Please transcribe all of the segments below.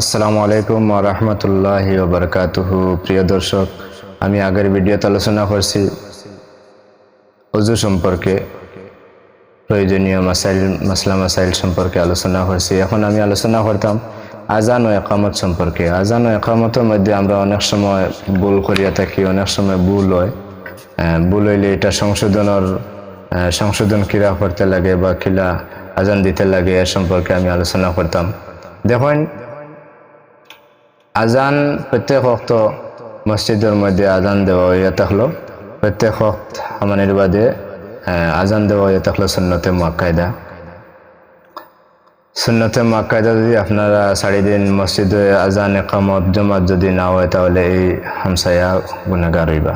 আসসালামু আলাইকুম রহমতুল্লাহ বারকাতুহু। প্রিয় দর্শক, আমি আগের ভিডিওতে আলোচনা করছি অজু সম্পর্কে, প্রয়োজনীয় মাসাইল, মাসলা মাসাইল সম্পর্কে আলোচনা করছি। এখন আমি আলোচনা করতাম আজান ও একামত সম্পর্কে। আজান ও একামতের মধ্যে আমরা অনেক সময় ভুল করিয়া থাকি, অনেক সময় ভুল হয়। ভুল হইলে এটা সংশোধনের সংশোধন কিরা করতে লাগে বা কিলা আজান দিতে লাগে এ সম্পর্কে আমি আলোচনা করতাম। দেখুন আজান প্রত্যেক অক্ত মসজিদের মধ্যে আজান দেওয়া হইয়া থাকল। প্রত্যেক অক্ত আমানের বাদে আজান দেওয়া হইয়া থাকল সুন্নতে মাকায়দা সুন্নতে মাকায়দা যদি আপনারা সাড়ে দিন মসজিদে আজান, একামত, জমাত যদি না হয়, তাহলে এই হামসায়া গুণাগার হইবা।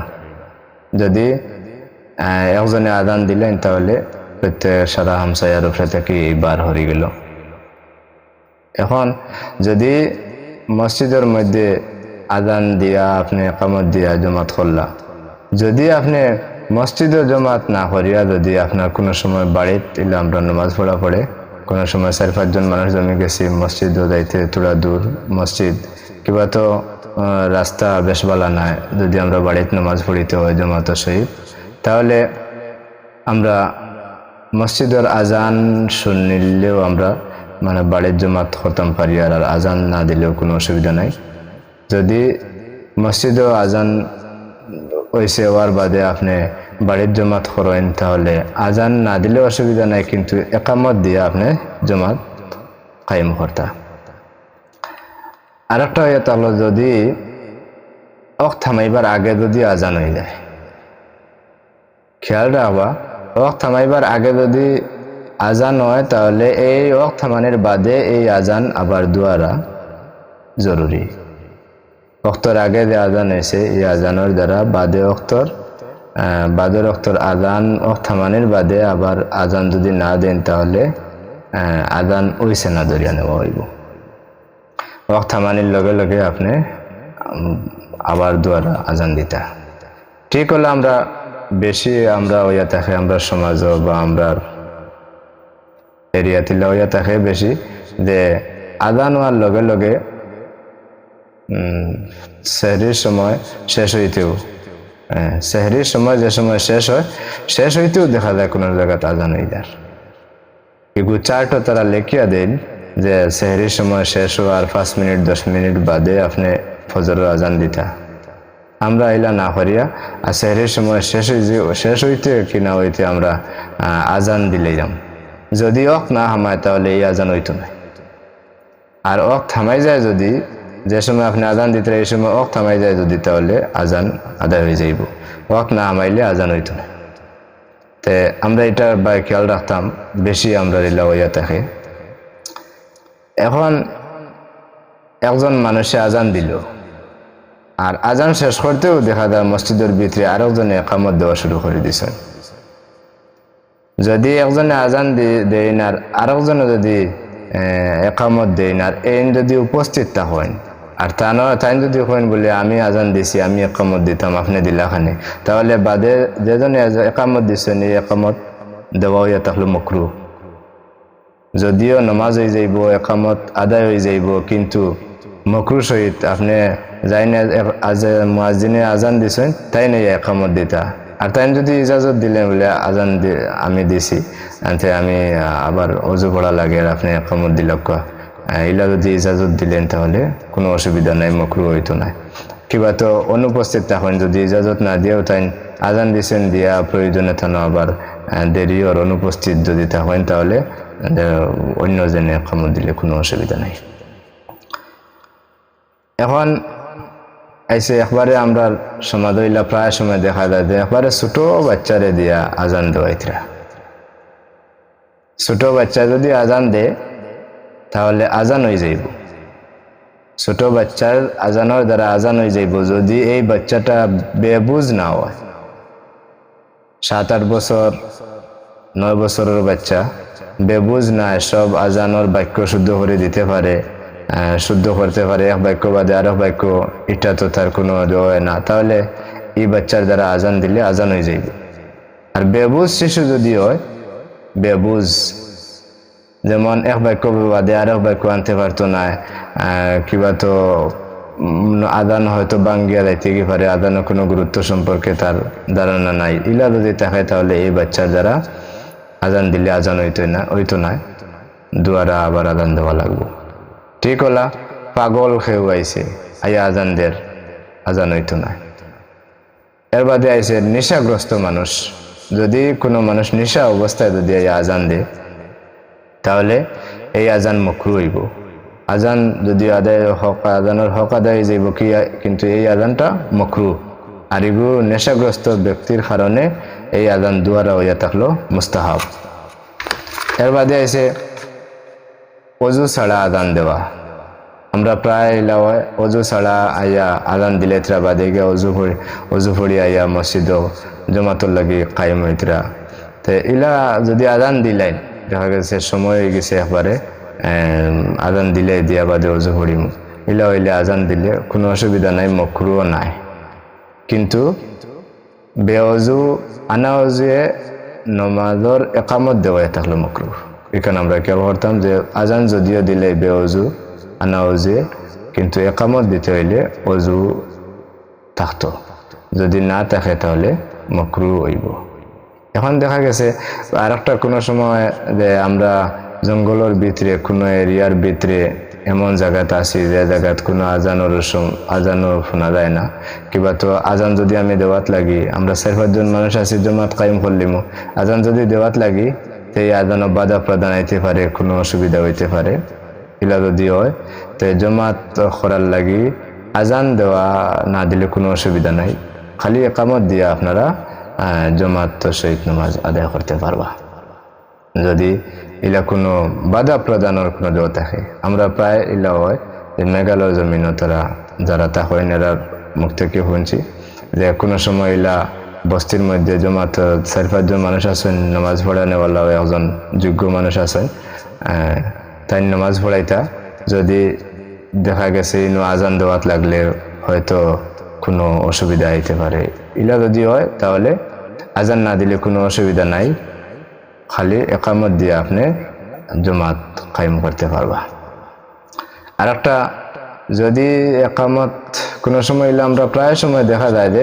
যদি একজনে আদান দিলেন, তাহলে প্রত্যেক সারা হামসায়ার উপরে থেকে এই বার হয়ে গেল। এখন যদি মসজিদের মধ্যে আদান দিয়া আপনি একামত দিয়া জমাত করলা। যদি আপনি মসজিদে জমাত না করিয়া যদি আপনার কোনো সময় বাড়িত এলে আমরা নামাজ পড়া পড়ে, কোনো সময় চার পাঁচজন মানুষ জমে গেছি মসজিদও যাইতে তোরা দূর, মসজিদ, কিবা তো রাস্তা বেশ ভালো নাই, যদি আমরা বাড়িতে নামাজ পড়িতে হয় জমাত সহিত তাহলে আমরা মসজিদের আজান শুনলেও আমরা মানে বাড়ির জমাত করতাম পারি আর আর আজান না দিলেও কোনো অসুবিধা নাই। যদি মসজিদেও আজান হয়েছে হওয়ার বাদে আপনি বাড়ির জমাত করেন তাহলে আজান না দিলেও অসুবিধা নাই, কিন্তু একামত দিয়ে আপনি জমাত কায়েম করতা। আরেকটা হয়ে তাহলে যদি অক থামাইবার আগে যদি আজান হয়ে যায় খেয়াল রাখবা অক থামাইবার আগে যদি আজান হয়, তাহলে এই অক থামানের বাদে এই আজান আবার দুয়ারা জরুরি। অক্তর আগে যে আজান হয়েছে, এই আজানের দ্বারা বাদে অক্তর বাদে অক্তর আজান অক থামানের বাদে আবার আজান যদি না দেন, তাহলে আজান ওইসে না দরিয়া নেওয়া হইব। অক থামানির লগে লগে আপনি আবার দুয়ারা আজান দিতা। ঠিক হলে আমরা, বেশি আমরা ওইয়া থাকে আমরা সমাজ বা আমরা এরিয়া তিলা ওইয়া থাকে বেশি যে আদান হওয়ার লগে লগে সেহরির সময় শেষ হইতেও হ্যাঁ, সেহরির সময় যে সময় শেষ হয় শেষ হইতেও দেখা যায় কোনো জায়গাতে আজান হয়ে যায়। এগুলো চারটা তারা লেখিয়া দেন যে সেহরির সময় শেষ হওয়ার পাঁচ মিনিট দশ মিনিট বাদে আপনি ফজরের আজান দিতা। আমরা এলা না করিয়া আর সেহরির সময় শেষ হইতে শেষ হইতে কি না হইতে আমরা আজান দিলেইলাম। যদি অক না হামায়, তাহলে এই আজান হইতো না। আর অক থামাই যায় যদি, যে সময় আপনি আজান দিতে এই সময় অক থামাই যায় যদি, তাহলে আজান আদায় হয়ে যাইব। অক না হামাইলে আজান হইতো না। তে আমরা এটা বা খেয়াল রাখতাম, বেশি আমরা রিলা হইয়া থাকে। এখন একজন মানুষে আজান দিল, আর আজান শেষ করতেও দেখা যায় মসজিদের ভিতরে আরেকজনে একামত দেওয়া শুরু করে দিছেন যদি একজনে আজান দি- দেন আর আরেকজনে যদি একামত দেন আর এইন যদি উপস্থিত থাকেন আর তা নয় যদি কেন বলে আমি আজান দিছি আমি একামত দিতাম আপনি দিলাখানে তাহলে বাদে যেজনে একামত দিচ্ছেন এই একামত দেওয়া হইয়া থাকল মকরু যদিও নমাজ হয়ে যাইব একামত আদায় হয়ে যাইব কিন্তু মকরু সহিত আপনি যাই না আজ মুয়াজিনে আজান দিছেন তাই নাই একামত দিতা আর তাই যদি ইজাজত দিলেন বলে আজান আমি দিছি আনতে আমি আবার অজু পড়া লাগে আর আপনি একামত দিলক কোয়া ইলা যদি ইজাজত দিলেন তাহলে কোনো অসুবিধা নাই মকরু হইতো না কিবা তো অনুপস্থিত থাকেন যদি ইজাজত না দিয়েও তাই আজান দিছেন দিয়া প্রয়োজনে থানো আবার দেরি ওর অনুপস্থিত যদি থাকেন তাহলে আহ, অন্য জনে একামত দিলে কোনো অসুবিধা নাই। এখন এসে একবারে আমরা সমাজ হইলা প্রায় সময় দেখা যায় যে একবারে ছোট বাচ্চারে দিয়া আজান দেওয়াইতরা। ছোট বাচ্চা যদি আজান দে, তাহলে আজান হয়ে যাইব। ছোট বাচ্চার আজানোর দ্বারা আজান হয়ে যাইব যদি এই বাচ্চাটা বেবুজ না হয়। সাত আট বছর, নয় বছরের বাচ্চা, বেবুজ না সব আজানোর বাক্য শুদ্ধ করে দিতে পারে। শুদ্ধ করতে পারে এক বাক্য বাদে আর এক বাক্য এটা তো তার কোনো হয় না। তাহলে এই বাচ্চার দ্বারা আজান দিলে আজান হয়ে যাইবে। আর বেবুজ শিশু যদি হয়, বেবুজ, যেমন এক বাক্য বাদে আর এক বাক্য আনতে পারতো না কিবা তো আদান হয়তো বাঙ্গিয়া যাইতে কি পারে আদানের কোনো গুরুত্ব সম্পর্কে তার ধারণা নাই। ইলা যদি থাকে তাহলে এই বাচ্চার দ্বারা আজান দিলে আজান হইতো না হইতো না। দুয়ারা আবার আদান দেওয়া লাগবো। ঠিক হলা পাগল খেয়ে আইছে। আইয়া আজান দের আজান হইতো না। এর বাদে আইছে নেশাগ্রস্ত মানুষ। যদি কোনো মানুষ নেশা অবস্থায় যদি আইয়া আজান দেয় তাহলে এই আজান মকরু হইব। আজান যদি আদায় হক আজানের হক আদায় যাইব কি কিন্তু এই আজানটা মকরু। আর এগুলো নেশাগ্রস্ত ব্যক্তির কারণে এই আজান দুয়ারা হইয়া থাকল মুস্তাহাব। এর বাদে আছে অজু ছাড়া আদান দেওয়া। আমরা প্রায় এলা অজু ছাড়া আইয়া আদান দিলে তরা বাদে গিয়ে অজু পড়ি অজু পড়ি আইয়া মসজিদ জমাতর লাগি কায়েম হইতরা তো ইলা যদি আদান দিলেন, দেখা গেছে সময় হয়ে গেছে একবারে আদান দিলে দিয়া বাদে অজু পড়িম ইলা হইলে আজান দিলে কোনো অসুবিধা নাই, মকরুও নাই। কিন্তু বেঅজু আনা অজুয়ে নমাজর একামত দেওয়াই থাকল মকরু এখানে আমরা কেউ করতাম যে আজান যদিও দিলে বেঅজু আনা অজুয়ে কিন্তু একামত দিতে হইলে অজু থাকতো। যদি না থাকে তাহলে মকরু হইব। এখন দেখা গেছে আর একটা কোনো সময় যে আমরা জঙ্গলের ভিতরে, কোনো এরিয়ার ভিতরে এমন জায়গাতে আছি যে জায়গাত কোনো আজানোর সম- আজানও শোনা যায় না। কিবা তো আজান যদি আমি দেওয়াত লাগি, আমরা চার পাঁচজন মানুষ আছি, জমাত কায়েম করলিমো। আজান যদি দেওয়াত লাগি তো আজানও বাধা প্রদান আইতে পারে, কোনো অসুবিধা হইতে পারে। ইলা যদি হয়, তো জমাত করার লাগি আজান দেওয়া না দিলে কোনো অসুবিধা নাই। খালি একামত দিয়ে আপনারা জমাত শহীদ নামাজ আদায় করতে পারবা। যদি ইলা কোনো বাধা প্রদানের কোনো দেওয়া থাকে। আমরা প্রায় ইলা হয়, যে মেঘালয় জমিনও তারা যারা তা হয় এরার মুখ থেকে শুনছি যে কোনো সময় ইলা বস্তির মধ্যে জমাত চার পাঁচজন মানুষ আছেন নামাজ পড়ানেওয়ালাও একজন যোগ্য মানুষ আছেন তাই নামাজ পড়াইতা যদি দেখা গেছে ইনো আজান দেওয়াত লাগলে হয়তো কোনো অসুবিধা হইতে পারে। ইলা যদি হয়, তাহলে আজান না দিলে কোনো অসুবিধা নাই। খালি একামত দিয়ে আপনি জমাত কায়েম করতে পারবা। আর একটা যদি একামত কোনো সময় আমরা প্রায় সময় দেখা যায় যে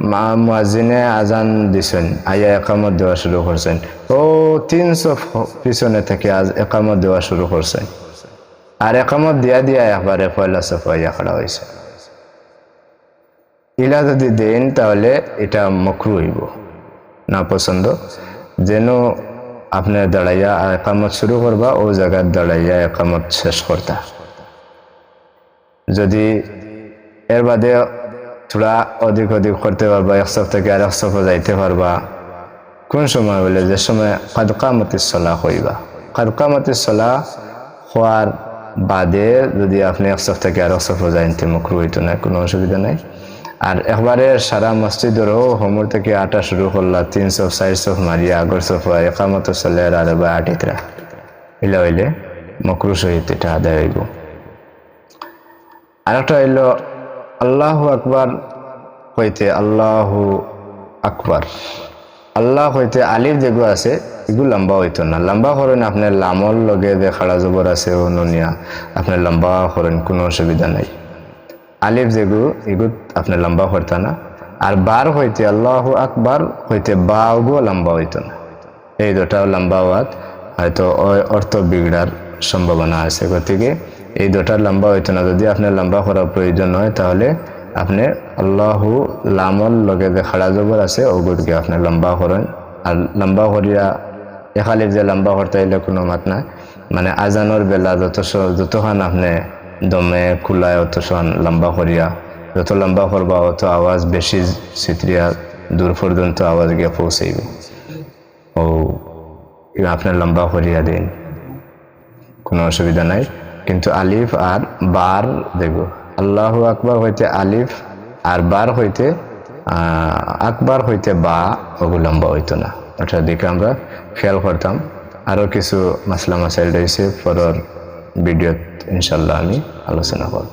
মা মুয়াজিনে আজান দিছেন, আইয়া একামত দেওয়া শুরু করছেন। ও তিনশো পিছনে থেকে আজ একামত দেওয়া শুরু করছেন। আর একামত দিয়া দিয়া একবারে পয়লা সফা ইয়া করা হয়েছে। ইলা যদি দেন তাহলে এটা মকরু হইব। না পছন্দ? যেন আপনি দাঁড়াইয়া একামত শুরু করবা, ও জায়গায় দাঁড়াইয়া একামত শেষ করতা। যদি এর বাদে থোড়া অধিক অধিক করতে পারবা এক সপ্তাহ থেকে আর এক সপ্তাহ যাইতে পারবা। কোন সময় বলে? যে সময় কাদকামতি সলা হইবা। কাদকামতি সলা হওয়ার বাদে যদি আপনি এক সপ্তাহ থেকে আর এক সপ্তাহ যাইতে মুখরু হইতো না, কোনো অসুবিধা নাই। আর একবারে সারা মসজিদেরও হোমর থেকে আটা শুরু করলা তিনশো চারশো মারিয়া আগর সফা একামত চলে আর বা আটিতরা। ইলা হইলে মকরু সহিত এটা আদায় হইব। আরেকটা হইল আল্লাহ আকবার হইতে আল্লাহ আকবার। আল্লাহ হইতে আলির যেগুলো আছে, এগুলো লম্বা হইতো না। লম্বা করেন আপনার লামর লগে যে খাড়া জবর আছে, অনুনিয়া, আপনার লম্বা করেন কোনো অসুবিধা নাই। আলিফ যেগু এগুলো আপনি লম্বা করতে না। আর বার হইতে আল্লাহ আকবার, হইতে বাগু লম্বা হইতো না। এই দুটাও লম্বা হওয়াত হয়তো অর্থ বিগড়ার সম্ভাবনা আছে। গতিকে এই দুটার লম্বা হইতো না। যদি আপনার লম্বা করার প্রয়োজন হয়, তাহলে আপনি আল্লাহু লামল লগে যে খাড়া জবর আছে ওগুলোকে আপনি লম্বা করেন। আর লম্বা করিয়া এখালির যে লম্বা করতে হইলে কোনো মাত নাই। মানে আজানোর বেলা যত যতক্ষণ আপনি দমে কুলায় অত সন লম্বা করিয়া যত লম্বা করবা, অত আওয়াজ বেশি চিত্রিয়া দূর পর্যন্ত আওয়াজ গিয়ে পৌঁছাইব। ও, আপনার লম্বা করিয়া দিন। কোনো অসুবিধা নাই। কিন্তু আলিফ আর বার দেব আল্লাহ আকবার হইতে আলিফ আর বার হইতে আকবার হইতে বা অবলম্ব হইত না। ওটার দিকে আমরা খেয়াল করতাম। আরও কিছু মাসলা মাসাইল রয়েছে, পরের ভিডিওত ইনশাল্লাহ আমি আলোচনা করব।